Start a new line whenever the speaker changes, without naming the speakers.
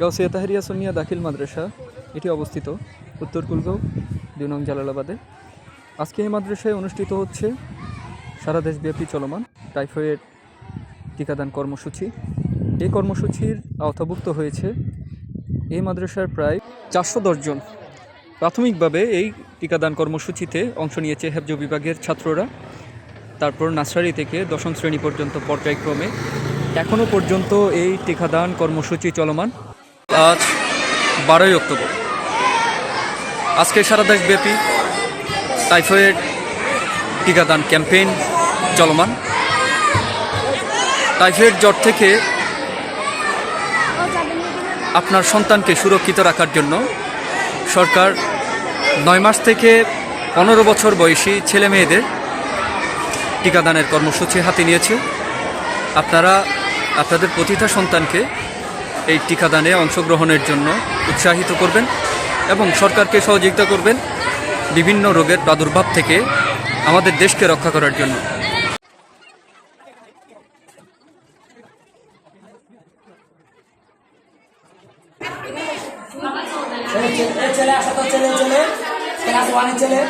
গাউসিয়া তাহেরিয়া সোনিয়া দাখিল মাদ্রাসা, এটি অবস্থিত উত্তর কুলগাঁও, দুই নং জালালাবাদে। আজকে এই মাদ্রাসায় অনুষ্ঠিত হচ্ছে সারা দেশব্যাপী চলমান টাইফয়েড টিকাদান কর্মসূচি। এই কর্মসূচির আওতাভুক্ত হয়েছে এই মাদ্রাসার প্রায় চারশো জন। প্রাথমিকভাবে এই টিকাদান কর্মসূচিতে অংশ নিয়েছে হেফজ বিভাগের ছাত্ররা। তারপর নার্সারি থেকে দশম শ্রেণি পর্যন্ত পর্যায়ক্রমে এখনও পর্যন্ত এই টিকাদান কর্মসূচি চলমান। আজ বারোই অক্টোবর। আজকে সারা দেশব্যাপী টাইফয়েড টিকাদান ক্যাম্পেইন চলমান। টাইফয়েড জ্বর থেকে আপনার সন্তানকে সুরক্ষিত রাখার জন্য সরকার নয় মাস থেকে পনেরো বছর বয়সী ছেলে মেয়েদের টিকাদানের কর্মসূচি হাতে নিয়েছে আপনারা আপনাদের প্রতিটা সন্তানকে এই টিকাদানে অংশগ্রহণের জন্য উৎসাহিত করবেন এবং সরকারকে সহযোগিতা করবেন বিভিন্ন রোগের প্রাদুর্ভাব থেকে আমাদের দেশকে রক্ষা করার জন্য
ছেলে আসো তো ছেলে ছেলে ক্লাস ওয়ানের ছেলে